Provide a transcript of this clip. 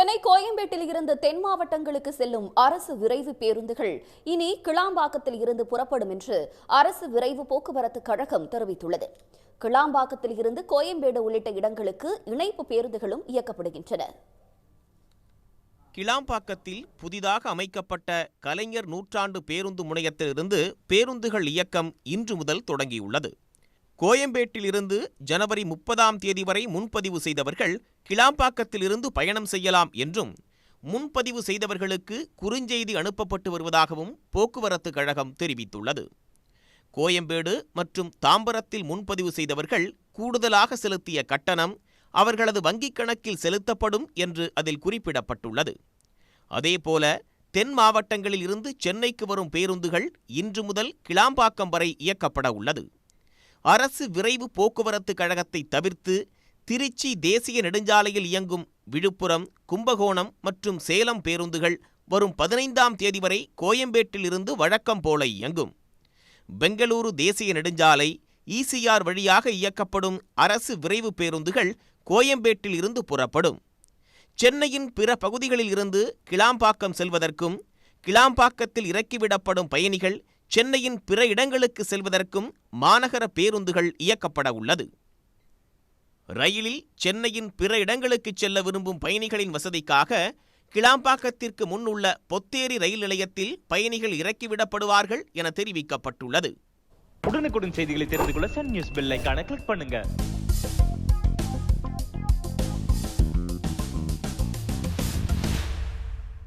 சென்னை கோயம்பேட்டில் இருந்து தென் மாவட்டங்களுக்கு செல்லும் அரசு விரைவு பேருந்துகள் இனி கிளாம்பாக்கத்தில் இருந்து புறப்படும் என்று அரசு விரைவு போக்குவரத்து கழகம் தெரிவித்துள்ளது. கிளாம்பாக்கத்தில் இருந்து கோயம்பேடு உள்ளிட்ட இடங்களுக்கு இணைப்பு பேருந்துகளும் இயக்கப்படுகின்றன. கிளாம்பாக்கத்தில் புதிதாக அமைக்கப்பட்ட கலைஞர் நூற்றாண்டு பேருந்து முனையத்திலிருந்து பேருந்துகள் இயக்கம் இன்று முதல் தொடங்கியுள்ளது. கோயம்பேட்டிலிருந்து ஜனவரி முப்பதாம் தேதி வரை முன்பதிவு செய்தவர்கள் கிளாம்பாக்கத்திலிருந்து பயணம் செய்யலாம் என்றும் முன்பதிவு செய்தவர்களுக்கு குறுஞ்செய்தி அனுப்பப்பட்டு வருவதாகவும் போக்குவரத்து கழகம் தெரிவித்துள்ளது. கோயம்பேடு மற்றும் தாம்பரத்தில் முன்பதிவு செய்தவர்கள் கூடுதலாக செலுத்திய கட்டணம் அவர்களது வங்கிக் கணக்கில் செலுத்தப்படும் என்று அதில் குறிப்பிடப்பட்டுள்ளது. அதேபோல தென் மாவட்டங்களில் இருந்து சென்னைக்கு வரும் பேருந்துகள் இன்று முதல் கிளாம்பாக்கம் வரை இயக்கப்பட உள்ளது. அரசு விரைவு போக்குவரத்து கழகத்தை தவிர்த்து திருச்சி தேசிய நெடுஞ்சாலையில் இயங்கும் விழுப்புரம் கும்பகோணம் மற்றும் சேலம் பேருந்துகள் வரும் பதினைந்தாம் தேதி வரை கோயம்பேட்டில் இருந்து வழக்கம் போல இயங்கும். பெங்களூரு தேசிய நெடுஞ்சாலை ஈசிஆர் வழியாக இயக்கப்படும் அரசு விரைவு பேருந்துகள் கோயம்பேட்டில் இருந்து புறப்படும். சென்னையின் பிற பகுதிகளில் இருந்து கிளாம்பாக்கம் செல்வதற்கும் கிளாம்பாக்கத்தில் இறக்கிவிடப்படும் பயணிகள் சென்னையின் பிற இடங்களுக்கு செல்வதற்கும் மாநகர பேருந்துகள் இயக்கப்பட உள்ளது. ரயிலில் சென்னையின் பிற இடங்களுக்கு செல்ல விரும்பும் பயணிகளின் வசதிக்காக கிளாம்பாக்கத்திற்கு முன் உள்ள பொத்தேரி ரயில் நிலையத்தில் பயணிகள் இறக்கிவிடப்படுவார்கள் என தெரிவிக்கப்பட்டுள்ளது. உடனுக்குடன் செய்திகளை தெரிந்து கொள்ள சன் நியூஸ் பெல்லைக்கான கிளிக் பண்ணுங்க.